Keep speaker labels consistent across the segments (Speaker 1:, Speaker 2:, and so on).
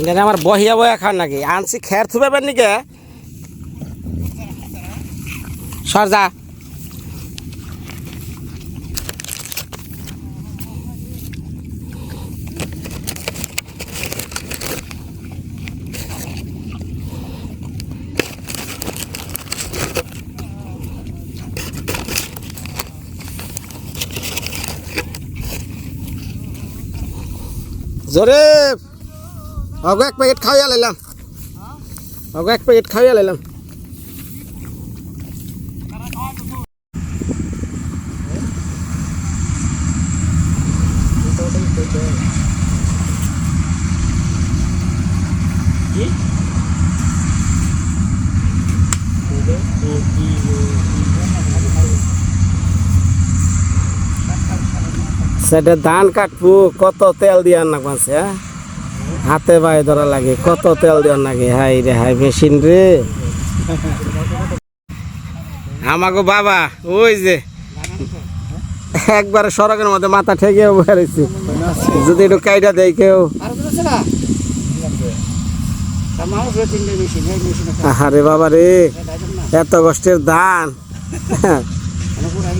Speaker 1: এখানে আমার বহিয়া বয়া খান নাকি? আনছি খের থুবে নিকে? সর যা। জোরে অগো এক প্যাকেট খাইয়া লাইলাম অগো এক প্যাকেট খাইয়া লাইলাম সেটা ধান কাটবো কত তেল দিয়ার না পাশে হ্যাঁ হাতে বাই ধরা লাগে, কত তেল দেওয়ার লাগে? হাই রে হাই মেশিন রে। আমাগো বাবা, ওই যে, একবারে সড়কের মধ্যে মাথা ঠেকে বেড়েছি যদি একটু কাইটা দেয় কেউ। আরে বাবা রে, এত কষ্টের ধান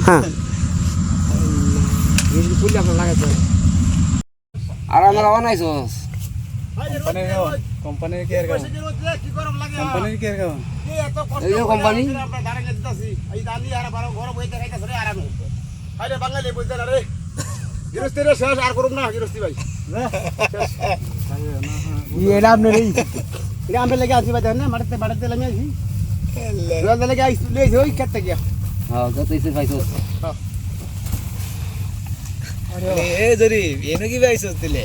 Speaker 1: হ্যাঁ।
Speaker 2: আর আমরা বানাইছো
Speaker 3: কোম্পানির কেয়ার কাম কোম্পানির কেয়ার কাম
Speaker 2: এই যে কোম্পানি?
Speaker 3: এটা আপনার এই
Speaker 1: এটা আমরা লেগে আসি বাজার না মাঠে মাঠে লেগে আসি লেগে আসি লেগে ওই কাটতে গিয়া।
Speaker 2: হ্যাঁ কত ইসে পাইছো।
Speaker 3: এ জরি এনে কি পাইছস দিলে?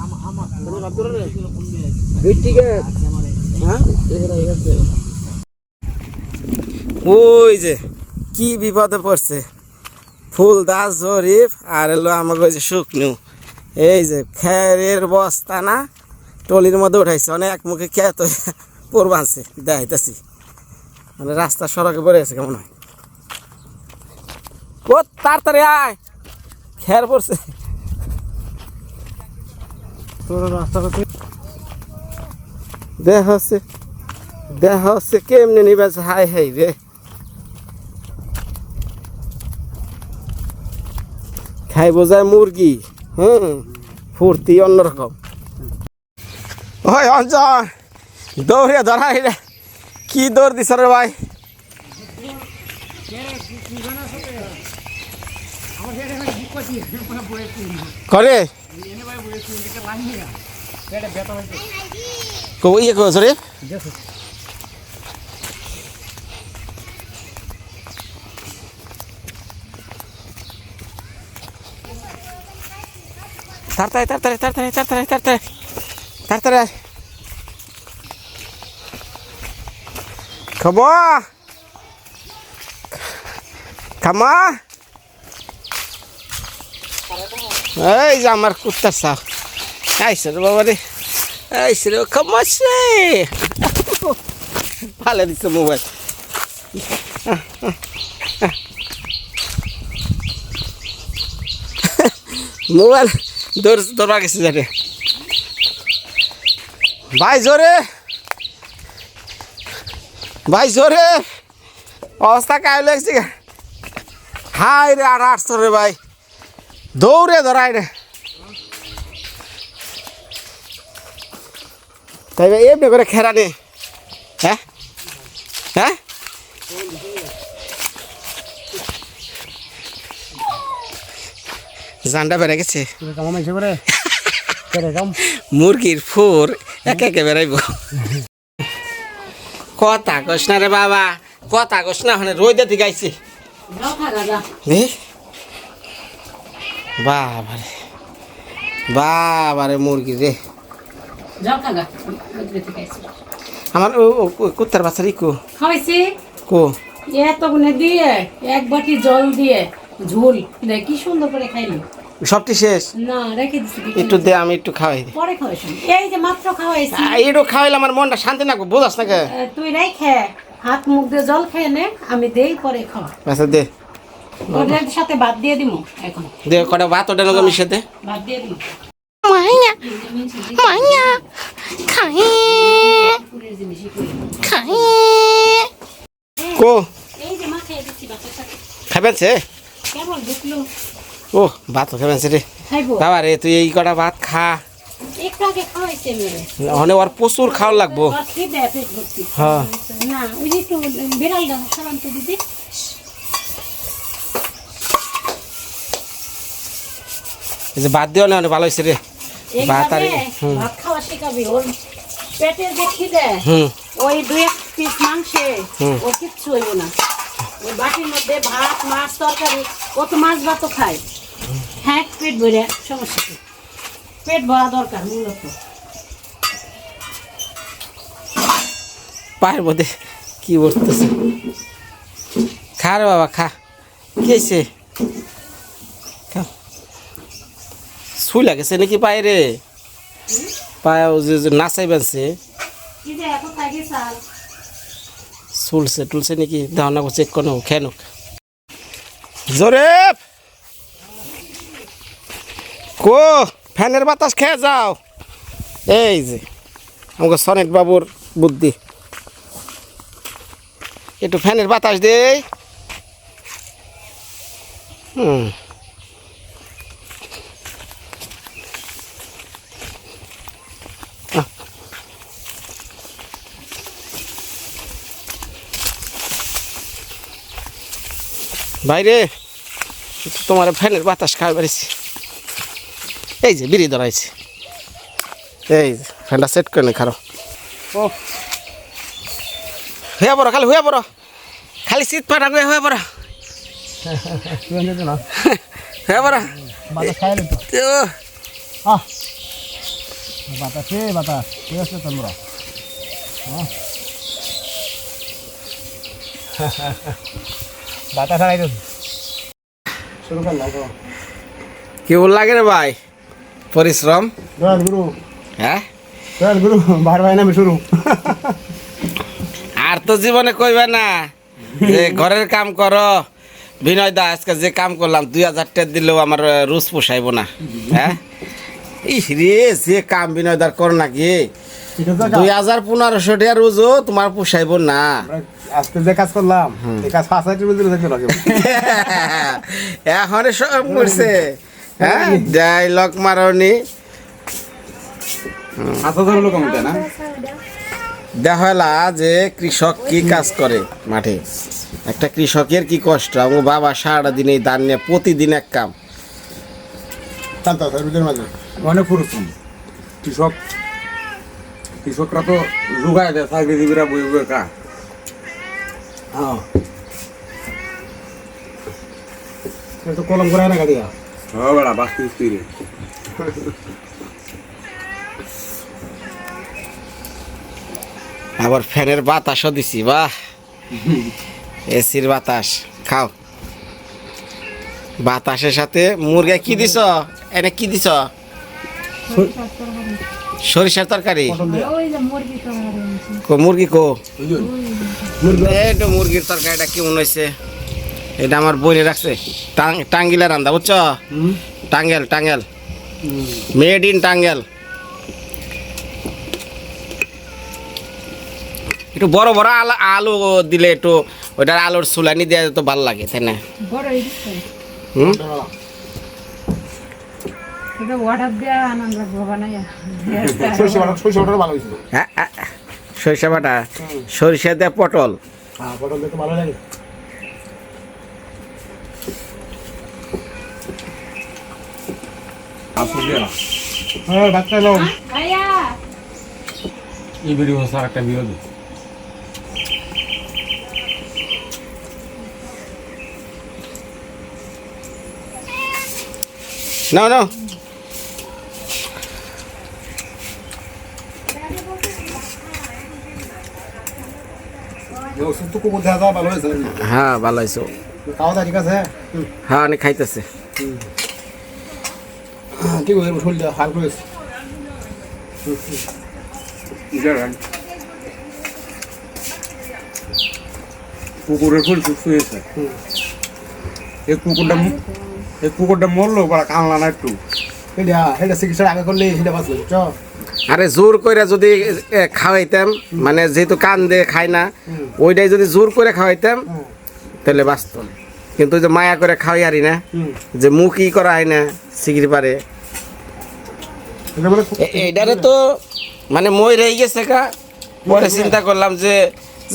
Speaker 4: ওই যে, কি বিপদে পড়ছে? ফুল দাস জরিফ আর এলো আমাকে ওই যে শুকনো। এই যে খেরের বস্তা না, টলির মধ্যে উঠাইছে। অনেক মুখে খেত পড়বানছে দেখাইতেছি। মানে রাস্তা সড়কে পড়ে গেছে কেমন হয়। ও, তাড়াতাড়ি আয়। খের পড়ছে।
Speaker 1: তোর রাস্তা করতে
Speaker 4: দেহ হচ্ছে। দেহ হচ্ছে কেমনি নিবেছে হাই হাই রে। খাই বোঝায় মুরগি হুম ফুর্তি অন্যরকম। ওই অঞ্চল দৌড়ে ধরাই রে। কি দৌড় দিছ রে ভাই? করে। কো ইয়ে কো সরে তাড়াতাড়ি তাড়াতাড়ি তাড়াতাড়ি তাড়াতাড়ি তাড়াতাড়ি। তাড়াতাড়ি খাব খামা এই যে আমার কুত্তার সাপ আইসে রে বাবা রে। আইসে রে খামাসে ভালো দিচ্ছে মোবাইল। মোবাইল দৌড় দৌড়া গেছে জানে ভাই জোরে। ভাই জোরে। অবস্থা কায় লাগছে হাই রে, আর আটশো রে ভাই। দৌড়ে ধরাই রে। তাই এমনি করে খেরা নে। হ্যাঁ? হ্যাঁ? জান্ডা বেড়ে গেছে। মুরগির ফুর একে একে বেড়াইব। কথা কস না রে বাবা কথা কস না মানে রোদে এ? বাবারে বাবারে মুরগি রে। আমার কুত্তার বাচ্চার ইকো
Speaker 5: খাওয়াইছি?
Speaker 4: কো।
Speaker 5: এত গুনে দিয়ে এক বাটি জল দিয়ে ঝোল। কি সুন্দর করে খাইলি।
Speaker 4: সবটি শেষ?
Speaker 5: না রেখে দিছি
Speaker 4: একটু দে আমি একটু খাওয়াই
Speaker 5: পরে খাওয়াইছি এই যে মাত্র খাওয়াইছি।
Speaker 4: একটু খাওয়াইলে আমার মনটা শান্তি লাগবে বোঝাস না কে?
Speaker 5: তুই রেখে হাত মুখ দিয়ে জল খেয়ে নে আমি দেই পরে খাওয়া।
Speaker 4: আচ্ছা দে।
Speaker 5: ওদের সাথে ভাত দিয়ে দিমু এখন।
Speaker 4: দে কটা ভাত ওটা নগে মিশে
Speaker 5: ভাত দিয়ে দিমু।
Speaker 6: মাইয়া মাইয়া খাই। খাই
Speaker 4: কো? খাবেন সে ও ভাত খাবেন সে রে। বাবা রে তুই এই কটা ভাত খা। অনেক ওর প্রচুর খাওয়া লাগবো।
Speaker 5: আর
Speaker 4: হ্যাঁ
Speaker 5: না ওই যে একটু বিড়ালটা সরান তো দিদি
Speaker 4: এই যে ভাত দিও না ভালো হয়েছে রে। ভাত আর
Speaker 5: ভাত খাওয়া শেখাবি ওর পেটের যে খিদে ওই দুই এক পিস মাংসে। ও কিচ্ছু হইব না। ওই বাটির মধ্যে ভাত মাছ তরকারি ও তো মাছ ভাতও খায়। হ্যাঁ পেট ভরে সমস্যা কি? পেট ভরা দরকার মূলত।
Speaker 4: পায়ের মধ্যে কি বলতেছে? খা রে বাবা খা। কি হয়েছে খা শুই লাগেছে নাকি পায়ে রে? পায়ে যে নাচাই বানছে। চুলছে টুলছে নাকি? ধারণা করছে কোনো নোক। জোরে কো ফ্যানের বাতাস খেয়ে যাও। এই যে আমাকে সনেট বাবুর বুদ্ধি। একটু ফ্যানের বাতাস দেই। হুম। বাইরে তোমার ফ্যানের বাতাস খাওয়া বেড়েছি। এই যে বিড়ি ধরাইছে। এই যে ফ্যানটা সেট করে নে খারো। ও। হয়ে পড়ো খালি হয়ে পড়ো। খালি শীত পাটা করে হয়ে পড়ো। হয়ে পড়ো।
Speaker 3: বাতাস ঠিক আছে তোমরা? বাতাস আড়াই শুরু করলাম
Speaker 4: কেমন লাগে রে ভাই? পরিশ্রম?
Speaker 3: দয়াল গুরু।
Speaker 4: হ্যাঁ?
Speaker 3: দয়াল গুরু বার ভাই নামে শুরু।
Speaker 4: আর তো জীবনে কইবে না যে ঘরের কাম করো। বিনয় দা আজকে যে কাম করলাম দুই হাজার টাকা দিলেও আমার রোজ পোষাইব না। হ্যাঁ? ইস রে যে কাম বিনয় দার কর নাকি? দুই হাজার পনেরোশো টাকা রোজও তোমার পোষাইব না।
Speaker 3: আজকে যে কাজ করলাম এই কাজ পাঁচ হাজার টাকা দিলে লাগে
Speaker 4: এখন সব করছে। হ্যাঁ
Speaker 3: লোক না।
Speaker 4: দেখালা যে কৃষক কি কাজ করে মাঠে। একটা কৃষকের কি কষ্ট? আমার বাবা সারাটা দিন এই ধান নিয়ে প্রতিদিন এক কাম।
Speaker 3: অনেক পরিশ্রম। কৃষক কৃষকরা তো লুগায় দেয় চাকরিজীবীরা বই বই কা হ্যাঁ তো কলম করে না গাড়ি হ্যাঁ বেড়া বাস্তি রে
Speaker 4: আবার ফ্যানের বাতাসও দিছি বাহ। এসির বাতাস খাও। বাতাসের সাথে মুরগা কি দিছ? এনে কি দিছ? সরিষার তরকারি? কো মুরগি কো? এইটা মুরগির তরকারিটা কেমন হয়েছে? এটা আমার বইনে রাখছে। টাং- টাঙ্গিলা রান্দা বুঝছ? Tangail Tangail. Made in Tangail. একটু বড় বড় আলু আলু দিলে একটু ওইটার আলুর সুলানি দেওয়া তো ভালো লাগে তাই না? হুম?
Speaker 5: অর্ডার দেওয়া আনন্দ
Speaker 3: ভালো
Speaker 4: হ্যাঁ হ্যাঁ, সরিষা বাটা সরিষা দেয়া পটল।
Speaker 3: হ্যাঁ পটল দেখতে ভালো লাগে। হ্যাঁ এই একটা
Speaker 4: নাও নাও
Speaker 3: যে ওষুধ তো কুকুর দেখা যাওয়া ভালো হয়েছে
Speaker 4: হ্যাঁ ভালো হয়েছে
Speaker 3: খাওয়া দাওয়া ঠিক আছে?
Speaker 4: হ্যাঁ অনেক খাইতেছে।
Speaker 3: ঠিক আছে।
Speaker 7: কুকুরের ফুল সুস্থ হয়েছে এই কুকুরটা এই কুকুরটা মরলো বড় কামলা না একটু
Speaker 3: এটা এটা চিকিৎসা আগে করলে সেটা বাঁচবে বুঝছ
Speaker 4: আরে জোর করে যদি খাওয়াইতাম মানে যেহেতু কান দিয়ে খায় না ওইটাই যদি জোর করে খাওয়াইতাম তাহলে বাঁচত। কিন্তু যে মায়া করে খাওয়াই না যে মুখই করা হয় না সিগড়ি পারে। এইটারে তো মানে মই রয়ে গেছে কা পরে চিন্তা করলাম যে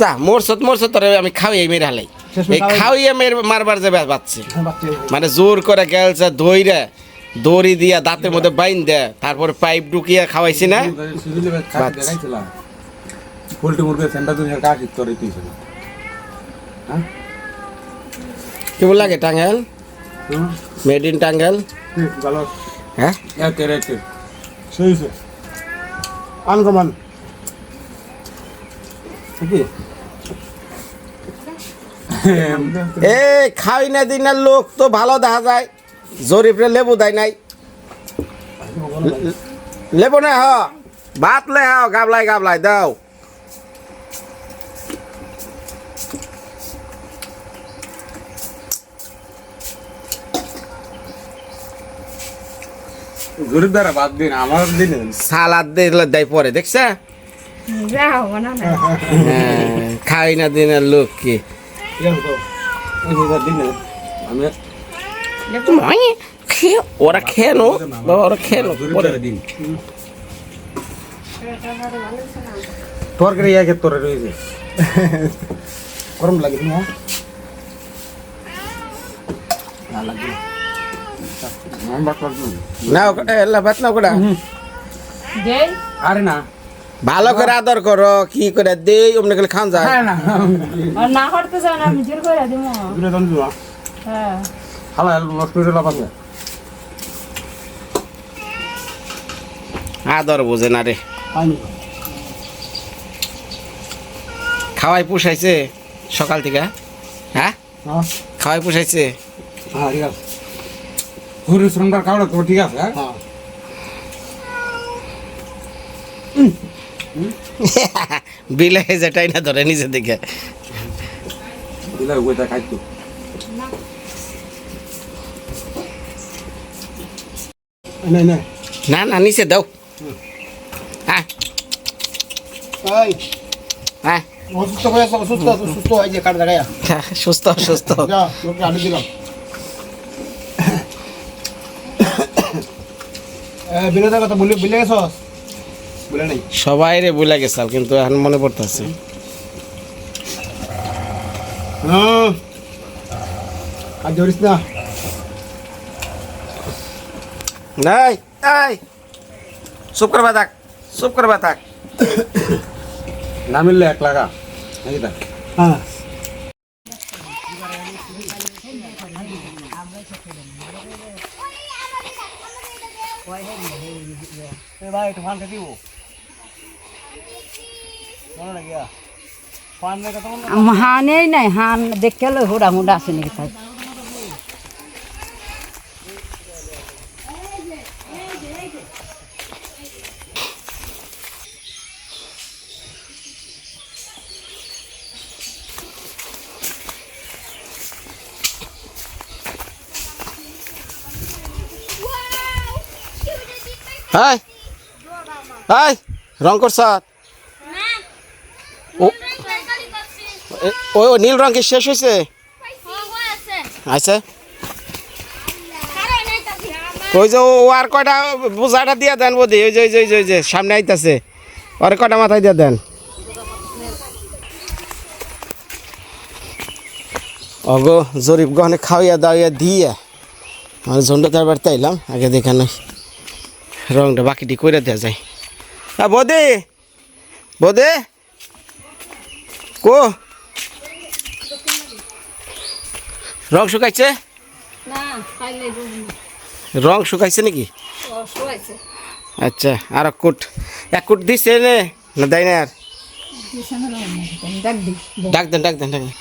Speaker 4: যা মোরসত মোরসত তোরে আমি খাওয়াই মেরে হালাই এই খাওয়াইয়া মেরে মারবার যে বাচ্চা
Speaker 3: বাচ্চা
Speaker 4: মানে জোর করে গেলছে দইরা দড়ি দিয়া দাঁতের মধ্যে বাইন দেয় তারপর পাইপ ঢুকিয়ে খাওয়াইছি না?
Speaker 7: পোল্ট্রি মুরগির সেন্টার দুনিয়ার কাজ করে
Speaker 4: কেমন লাগে টাঙ্গাইল? Made in Tangail?
Speaker 3: ভালো।
Speaker 4: হ্যাঁ?
Speaker 7: একে একে।
Speaker 3: সেই আনকমান।
Speaker 4: এই খাওয়াই না দিন লোক তো ভালো দেখা যায়। জরিপরে লেবু দেয় নাই। লেবু না হ। ভাত লে হ গাবলাই গাবলাই দাও। সালাদ দিলে দেয় পরে দেখছে? খাই না দিনের লোক কি?
Speaker 7: আমি
Speaker 4: খেয়ে ওরা খেয়ে নো বাবা ওরা খেয়ে নো
Speaker 7: গরিব
Speaker 4: পরে
Speaker 7: দ্বারা দিন তরকারি একে তোরে রয়েছে
Speaker 3: গরম লাগে না
Speaker 7: আমার বাট বাট
Speaker 4: না এলা ভাত না ওটা
Speaker 7: আরে না
Speaker 4: ভালো করে আদর করো কি করে দেই অমনি করে খান যায়
Speaker 7: না
Speaker 5: আর না করতে চান আমি
Speaker 7: হালা নষ্ট করে লাভ আছে?
Speaker 4: আদর বোঝে না রে। খাওয়াই পুষাইছে সকাল থেকে হ্যাঁ?
Speaker 3: হ্যাঁ।
Speaker 4: খাওয়াই পুষাইছে?
Speaker 3: হ্যাঁ ঠিক আছে।
Speaker 7: পরিশ্রমটার কারণে তো ঠিক আছে হ্যাঁ?
Speaker 3: হ্যাঁ।
Speaker 4: বিলে যেটাই না ধরে নিজে দিকে?
Speaker 7: ওইটা খাইতো।
Speaker 3: নাই
Speaker 4: না। না নিচে দাও। হ্যাঁ হ্যাঁ
Speaker 3: অসুস্থ হয়ে অসুস্থ সুস্থ হয়ে যে কাট দেখায়া
Speaker 4: সুস্থ সুস্থ।
Speaker 3: লোককে আনি দিলাম। বিনোদের কথা বলে বলে গেছ? বলে নাই?
Speaker 4: সবাই রে বলে গেছাল কিন্তু এখন মনে পড়তেছে।
Speaker 3: হ্যাঁ। আর ধরিস না।
Speaker 4: নাই এই চুপ করবা থাক চুপ করবা থাক
Speaker 7: না মিললে এক লাগা এই দেখ
Speaker 3: হ্যাঁ ভাই একটু ফান খেতে দিব ভালো লাগিয়া ফান মেয়ে কথা
Speaker 5: হানেই নাই হান দেখে লো হুড়া মুড়া আছে নাকি তাই
Speaker 4: হাই হাই রং করছ ও ওই নীল রং কি শেষ হয়েছে? আচ্ছা ওই যে ও ও আর কয়টা বোঝাটা দিয়ে দেন বদি ওই যে ওই যে ওই যে, সামনে আইতাছে। আর কয়টা মাথায় দিয়ে দেন? অগো জরিপ গহনে খাওয়াইয়া দাওয়াইয়া দিয়ে। আমি ঝন্ডা তার বাড়িতে আইলাম আগে দেখানো রংটা বাকিটি করে দেওয়া যায়। হ্যাঁ বোদে বোদে কো? রং শুকাইছে? রং শুকাইছে নাকি? আচ্ছা আর এক কুট এক কুট দিছে নে? না দেয় না আর ডাক দেন ডাক দেন ডাক দেন।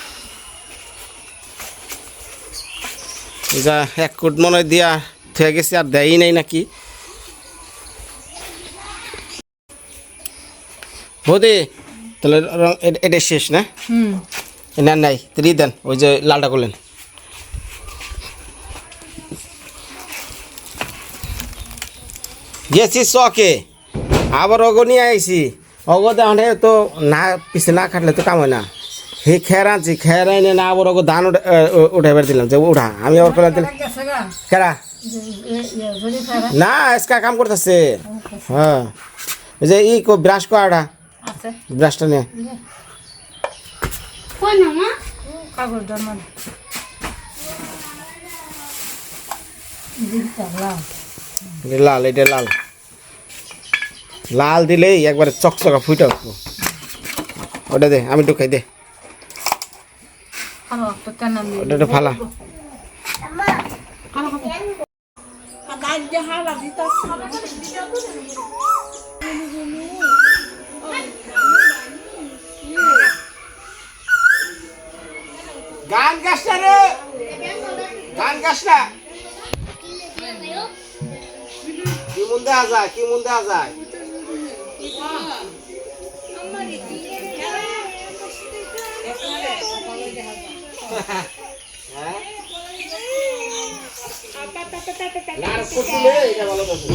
Speaker 4: যা এক কোট মনে দিয়া থয়ে গেছে আর দেয়ই নাই নাকি? বৌদি তাহলে রং এটা শেষ না? না নাই ত্রি দেন ওই যে লালটা করলেন। গেছি চকে আবার অগো নিয়ে আইছি। অগো দেখে তো না পিছে না কাটলে তো কাম হয় না। হে খের আনছি খের আইনে না আবার অগো ধান উঠাইবার দিলাম যে উঠা আমি আবার পেলাম দিলাম। খেরা। না আজকা কাম করতেছে। হ্যাঁ। যে ই ব্রাশ করাটা। ব্রাশটা নিয়ে
Speaker 6: কই না মা?
Speaker 4: এটা লাল এটা লাল। লাল দিলেই একবারে চকচকা ফুটে উঠবো। ওটা দে আমি ঢুকাই দে। ওটা ফালা। গান গাছ না রে? গান গাছ না? কি মন দেওয়া যায়, কি মন দেওয়া যায়? ভালো কথা।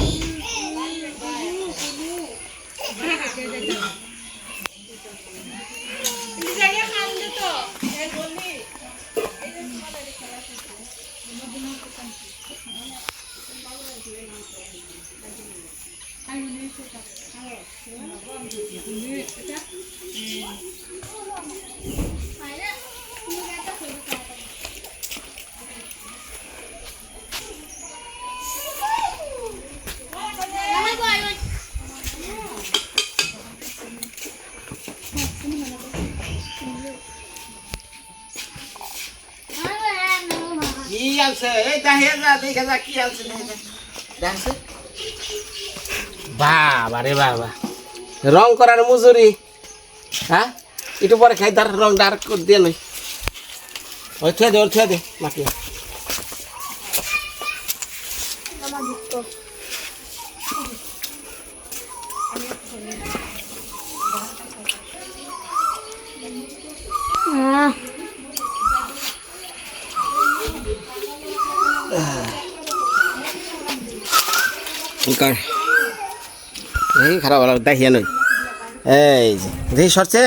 Speaker 4: কি আনছে? এই দেখে যা দেখে যা কি আনছে দেখে যা। দেখছে বাবা রে বাবা। রং করার মজুরি। হ্যাঁ? একটু পরে খাই তার রং ডার্ক দিয়ে নই ওই থুয়ে দে ওর থুয়ে দে মাকে কার এই খারাপ ভালো এই যে, দেখি সরছে?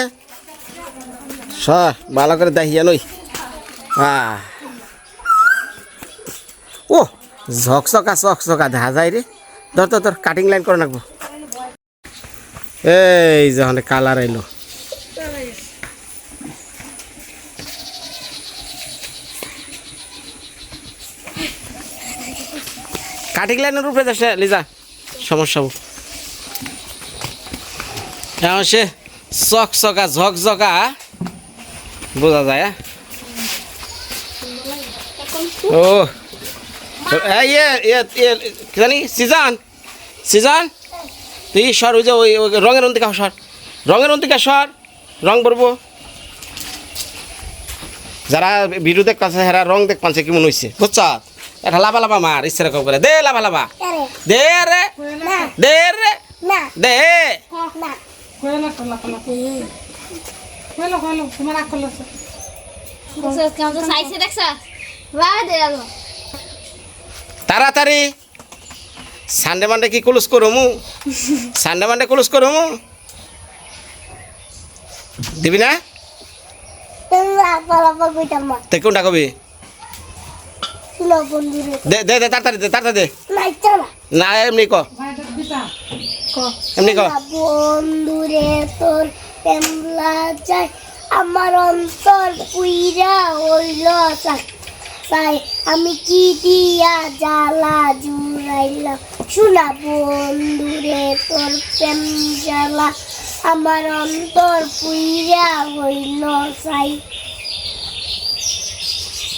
Speaker 4: সর, ভালো করে দেখিয়া নই ও ঝকঝকা চকচকা দেখা যায় রে। ধর ধর ধর কাটিং লাইন করে রাখব এই যখন কালার আইলো কাটিং লাইনের উপরে যাচ্ছে, লিজা। সমস্যা। এখন সে চকচকা ঝকঝকা বোঝা যায় হ্যাঁ? ও জানি? Season season? তুই সর, ওই যে ওই রঙের অন্তিকা সর, রঙের অন্তিকা সর, রং করব যারা ভিডিও দেখ হেরা রং দেখ পাচ্ছে কেমন হয়েছে বুঝছ? এটা লাভা লাভা মার ইচ্ছে রকম করে। দে লাভা লাভা। দে রে। দে রে। দে। তাড়াতাড়ি। সানডে মানডে কি ক্লোজ করমু? সানডে মানডে ক্লোজ করমু? দিবি না? তে কোনটা কবি? দে দে দে তাড়াতাড়ি দে তাড়াতাড়ি দে। না এমনি ক। এমনি ক।
Speaker 8: বন্ধুরে তোর পেমলা যায় আমার অন্তর পুইরা হইল চাই আমি কি দিয়া জ্বালা জুড়াইলাম? শোনা বন্ধুরে তোর প্রেম জ্বালা। আমার অন্তর পুইরা হইল চাই।